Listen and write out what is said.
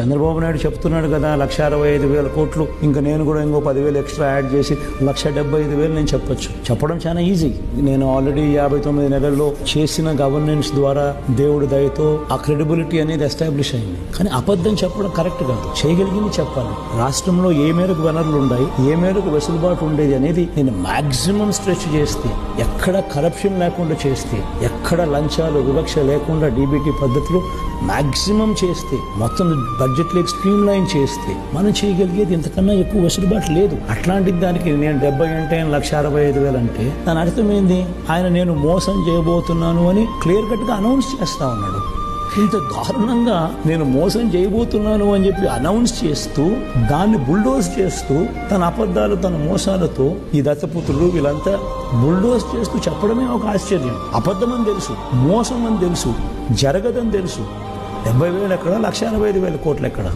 చంద్రబాబు నాయుడు చెప్తున్నాడు కదా లక్ష అరవై ఐదు వేల కోట్లు. ఇంకా నేను కూడా ఇంకో పదివేలు ఎక్స్ట్రా యాడ్ చేసి లక్ష డెబ్బై ఐదు వేలు నేను చెప్పొచ్చు. చెప్పడం చాలా ఈజీ. నేను ఆల్రెడీ యాభై తొమ్మిది నెలల్లో చేసిన గవర్నెన్స్ ద్వారా దేవుడి దయతో ఆ క్రెడిబిలిటీ అనేది ఎస్టాబ్లిష్ అయింది. కానీ అబద్ధం చెప్పడం కరెక్ట్ కాదు. చేయగలిగింది చెప్పాలి. రాష్ట్రంలో ఏ మేరకు వనరులు ఉన్నాయి ఏ మేరకు వెసులుబాటు ఉండేది అనేది నేను మాక్సిమం స్ట్రెచ్ చేస్తే ఎక్కడ కరప్షన్ లేకుండా చేస్తే ఎక్కడ లంచాలు వివక్ష లేకుండా డీబీటీ పద్ధతులు మాక్సిమం చేస్తే మొత్తం బడ్జెట్లో స్ట్రీమ్ లైన్ చేస్తే మనం చేయగలిగేది ఇంతకన్నా ఎక్కువ వెసులుబాటు లేదు. అట్లాంటి దానికి నేను డెబ్బై అంటే లక్ష అరవై ఐదు వేలు అంటే దాని అర్థం ఏంది? ఆయన నేను మోసం చేయబోతున్నాను అని క్లియర్ కట్గా అనౌన్స్ చేస్తా ఉన్నాడు. ఇంత దారుణంగా నేను మోసం చేయబోతున్నాను అని చెప్పి అనౌన్స్ చేస్తూ దాన్ని బుల్డోజ్ చేస్తూ తన అబద్ధాలు తన మోసాలతో ఈ దత్తపుత్రులు వీళ్ళంతా బుల్డోజ్ చేస్తూ చెప్పడమే ఒక ఆశ్చర్యం. అబద్ధం అని తెలుసు మోసం అని తెలుసు జరగదని తెలుసు డెబ్బై వేలు ఎక్కడ లక్ష ఎనభై ఐదు వేల కోట్లు ఎక్కడ?